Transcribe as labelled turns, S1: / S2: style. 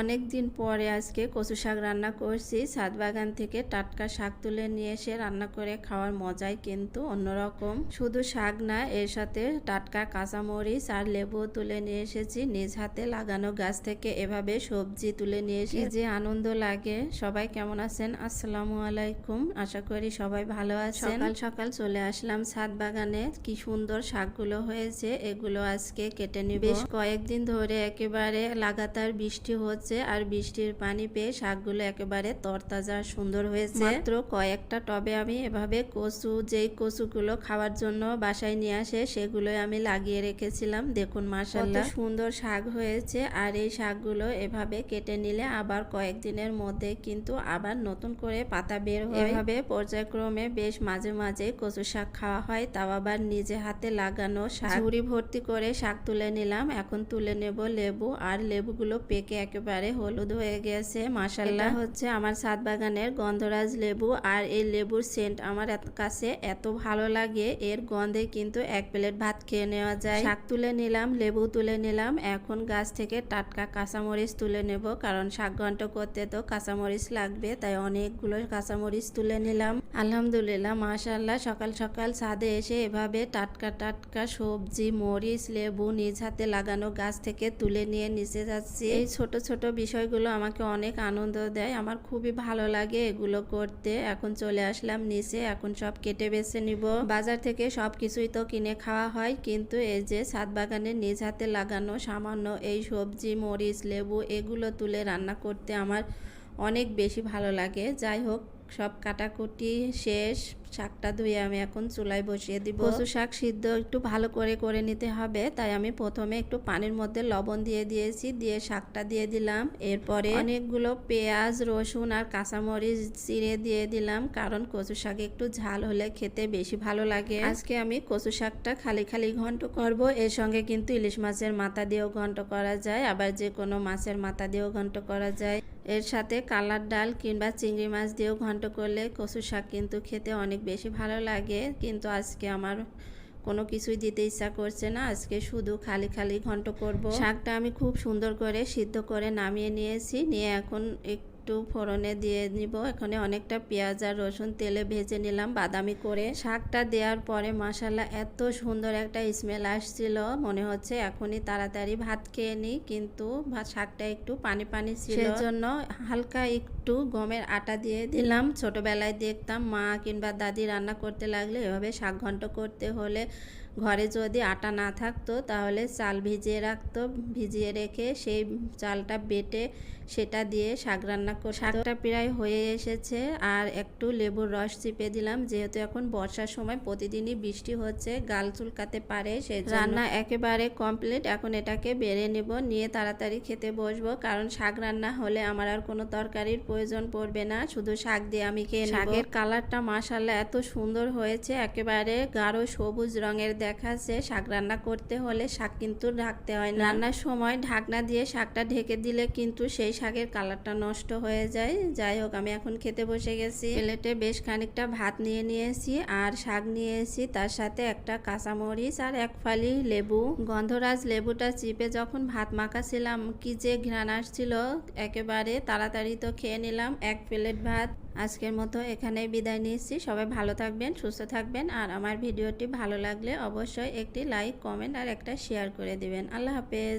S1: অনেক দিন পরে আজকে কচু শাক রান্না করছি। ছাদ বাগান থেকে টাটকা শাক তুলে নিয়ে এসে রান্না করে খাওয়ার মজাই কিন্তু অন্যরকম। শুধু শাক না, এর সাথে টাটকা কাঁচামরিচ আর লেবু তুলে নিয়ে এসেছি। নিজ হাতে লাগানো গাছ থেকে এভাবে সবজি তুলে নিয়ে এসে যে আনন্দ লাগে। সবাই কেমন আছেন? আসসালামু আলাইকুম। আশা করি সবাই ভালো আছেন। সকাল সকাল চলে আসলাম ছাদ বাগানে। কি সুন্দর শাকগুলো হয়েছে, এগুলো আজকে কেটে নিব। বেশ কয়েকদিন ধরে একেবারে লাগাতার বৃষ্টি হচ্ছে। আর বৃষ্টির পানি পেয়ে শাকগুলো একেবারে তরতাজা সুন্দর হয়েছে। মাত্র কয়েকটা টবে আমি এভাবে কচু যেই কচুগুলো খাওয়ার জন্য বাসায় নিয়ে আসে সেগুলোই আমি লাগিয়ে রেখেছিলাম। দেখুন মাসাল্লাহ সুন্দর শাক হয়েছে। আর এই শাকগুলো এভাবে কেটে নিলে আবার কয়েকদিনের মধ্যে কিন্তু আবার নতুন করে পাতা বের হয়। এভাবে পর্যায়ক্রমে বেশ মাঝে মাঝে কচু শাক খাওয়া হয় তাও আবার নিজে হাতে লাগানো শাক। ঝুড়ি ভর্তি করে শাক তুলে নিলাম। এখন তুলে নেব লেবু আর লেবুগুলো পেকে একেবারে হলুদ হয়ে গেছে মাসাল্লাহ হচ্ছে আমার ছাদ বাগানের গন্ধরাজ লেবু আর এই লেবুর সেন্ট আমার কাছে এত ভালো লাগে। এর গন্ধে কিন্তু এক প্লেট ভাত খেয়ে নেওয়া যায়। শাক তুলে নিলাম লেবু তুলে নিলাম। এখন গাছ থেকে টাটকা কাঁচামরিচ তুলে নেব কারণ শাক ঘন্ট করতে তো কাঁচামরিচ লাগবে তাই অনেকগুলো কাঁচামরিচ তুলে নিলাম। আলহামদুলিল্লাহ মাশাল্লাহ। সকাল সকাল ছাদে এসে এভাবে টাটকা টাটকা সবজি মরিচ লেবু নিজ হাতে লাগানো গাছ থেকে তুলে নিয়ে নিচে যাচ্ছি। এই ছোট ছোট বিষয়গুলো আমাকে অনেক আনন্দ দেয়। আমার খুবই ভালো লাগে এগুলো করতে। এখন চলে আসলাম নিচে, এখন সব কেটে বেছে নিব। বাজার থেকে সব কিছুই তো কিনে খাওয়া হয়, কিন্তু এই যে ছাদ বাগানের নিজ হাতে লাগানো সামান্য এই সবজি, মরিচ, লেবু, এগুলো তুলে রান্না করতে আমার অনেক বেশি ভালো লাগে। যাই হোক সব কাটাকুটি শেষ, শাকটা ধুয়ে আমি এখন চুলায় বসিয়ে দিব। কচু শাক সিদ্ধ একটু ভালো করে করে নিতে হবে, তাই আমি প্রথমে একটু পানির মধ্যে লবণ দিয়ে দিয়েছি, দিয়ে শাকটা দিয়ে দিলাম। এরপরে অনেকগুলো পেঁয়াজ, রসুন আর কাঁচামরিচ চিড়ে দিয়ে দিলাম, কারণ কচু শাক একটু ঝাল হলে খেতে বেশি ভালো লাগে। আজকে আমি কচু শাকটা খালি খালি ঘন্ট করব, এর সঙ্গে কিন্তু ইলিশ মাছের মাথা দিয়েও ঘন্ট করা যায়, আবার যে কোনো মাছের মাথা দিয়েও ঘন্ট করা যায়। এর সাথে কালার ডাল কিংবা চিংড়ি মাছ দিয়েও ঘন্ট করলে কচু শাক কিন্তু খেতে অনেক বেশি ভালো লাগে। কিন্তু আজকে আমার কোনো কিছুই দিতে ইচ্ছা করছে না। আজকে শুধু খালি খালি ঘন্ট করব। শাকটা আমি খুব সুন্দর করে সিদ্ধ করে নামিয়ে নিয়েছি। নিয়ে এখন একটু ফোড়নে দিয়ে নিব। এখানে অনেকটা পেঁয়াজ আর রসুন তেলে ভেজে নিলাম। বাদামি করে। শাকটা দেওয়ার পরে মশালা এত সুন্দর একটা স্মেল আসছিল। মনে হচ্ছে এখনই তাড়াতাড়ি ভাত খেয়ে নিই। কিন্তু শাকটা একটু পানি পানি ছিল। সেজন্য হালকা একটু গমের আটা দিয়ে দিলাম। ছোটবেলায় দেখতাম মা কিংবা দাদি রান্না করতে লাগলে এভাবে শাক ঘন্ট করতে হলে ঘরে যদি আটা না থাকতো, তাহলে চাল ভিজিয়ে রাখতো। ভিজিয়ে রেখে সেই চালটা বেটে সেটা দিয়ে শাক রান্না করে শাকটা প্রায় হয়ে এসেছে। আর একটু লেবুর রস চিপে দিলাম। যেহেতু এখন বর্ষার সময়, প্রতিদিনই বৃষ্টি হচ্ছে, গাল চুলকাতে পারে সেই রান্না একেবারে কমপ্লিট। এখন এটাকে বেড়ে নেব, নিয়ে তাড়াতাড়ি খেতে বসবো। কারণ শাক রান্না হলে আমার আর কোনো তরকারির প্রয়োজন পড়বে না। শুধু শাক দিয়ে আমি খেয়ে শাকের কালারটা মাসাল্লাহ এত সুন্দর হয়েছে। একেবারে গাঢ় সবুজ রঙের দেখাচ্ছে শাক রান্না করতে হলে শাক কিন্তু ঢাকতে হয় না। রান্নার সময় ঢাকনা দিয়ে শাকটা ঢেকে দিলে কিন্তু সেই শাকের কালারটা নষ্ট হয়ে যায়। যাই হোক আমি এখন খেতে বসে গেছি। প্লেটে বেশ খানিকটা ভাত নিয়ে নিয়েছি আর শাক নিয়েছি। তার সাথে একটা কাঁচামরিচ আর এক ফালি লেবু। গন্ধরাজ লেবুটা চিপে যখন ভাত মাখাছিলাম কি যে ঘ্রাণ আসছিল একেবারে তাড়াতাড়ি তো খেয়ে নিলাম। এক প্লেট ভাত। আজকের মতো এখানেই বিদায় নিচ্ছি। সবাই ভালো থাকবেন, সুস্থ থাকবেন। আর আমার ভিডিওটি ভালো লাগলে অবশ্যই একটি লাইক, কমেন্ট আর একটা শেয়ার করে দিবেন। আল্লাহ হাফেজ।